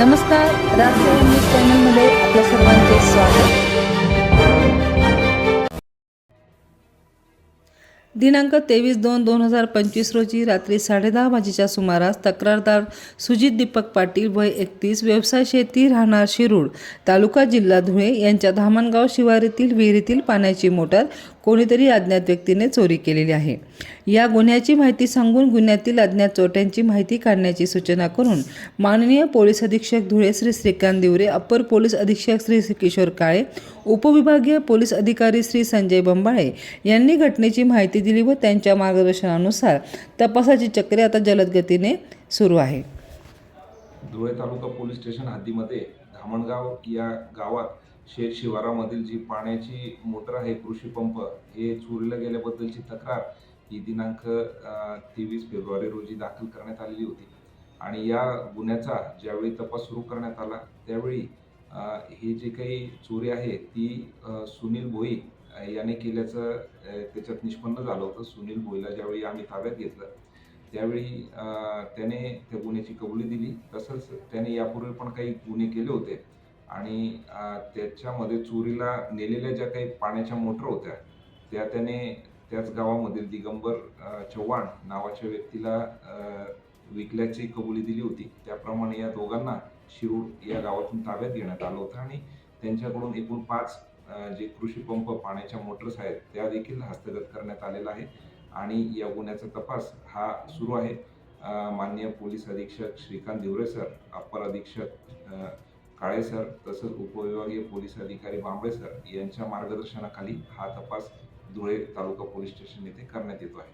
नमस्कार राष्ट्रीय न्यूज चॅनलमध्ये आपल्या सर्वांचे स्वागत दिनांक तेवीस दोन दोन हजार पंचवीस रोजी रात्री साडेदहा वाजेच्या सुमारास तक्रारदार सुजित दीपक पाटील वय एकतीस व्यवसाय शेती राहणार शिरूड तालुका जिल्हा धुळे यांच्या धामणगाव शिवारीतील विहिरीतील पाण्याची मोटर कोणीतरी अज्ञात व्यक्तीने चोरी केलेली आहे. या गुन्ह्याची माहिती सांगून गुन्ह्यातील अज्ञात चोट्यांची माहिती काढण्याची सूचना करून माननीय पोलीस अधीक्षक धुळे श्री श्रीकांत दिवरे अप्पर पोलीस अधीक्षक श्री किशोर काळे उपविभागीय पोलीस अधिकारी श्री संजय बंबाळे यांनी घटनेची माहिती दिली व त्यांच्या मार्गदर्शनानुसार तपासाची चक्रे आता जलद गतीने सुरू आहे. धुळे तालुका पोलीस स्टेशन हद्दीमध्ये धामणगाव या गावात शेत शिवारामधील जी पाण्याची मोटर आहे कृषी पंप हे चोरीला गेल्याबद्दलची तक्रार ही दिनांक तेवीस फेब्रुवारी रोजी दाखल करण्यात आलेली होती. आणि या गुन्ह्याचा ज्यावेळी तपास सुरू करण्यात आला त्यावेळी ही जी काही चोरी आहे ती सुनील भोई याने केल्याचं त्याच्यात निष्पन्न झालं होतं. सुनील भोईला ज्यावेळी आम्ही ताब्यात घेतलं त्यावेळी त्याने त्या गुन्ह्याची कबुली दिली. तसंच त्याने यापूर्वी पण काही गुन्हे केले होते आणि त्याच्यामध्ये चोरीला नेलेल्या ज्या काही पाण्याच्या मोटर होत्या त्या त्याने त्याच गावामधील दिगंबर चव्हाण नावाच्या व्यक्तीला विकल्याची कबुली दिली होती. त्याप्रमाणे या दोघांना शिरूर या गावातून ताब्यात घेण्यात आलं होतं आणि त्यांच्याकडून एकूण पाच जे कृषी पंप पाण्याच्या मोटर्स आहेत त्या देखील हस्तगत करण्यात आलेला आहे. आणि या गुन्ह्याचा तपास हा सुरू आहे. माननीय पोलीस अधीक्षक श्रीकांत दिवरे सर अप्पर अधीक्षक काळे सर तसंच उपविभागीय पोलीस अधिकारी बांबळे सर यांच्या मार्गदर्शनाखाली हा तपास धुळे तालुका पोलीस स्टेशन येथे करण्यात येतो आहे.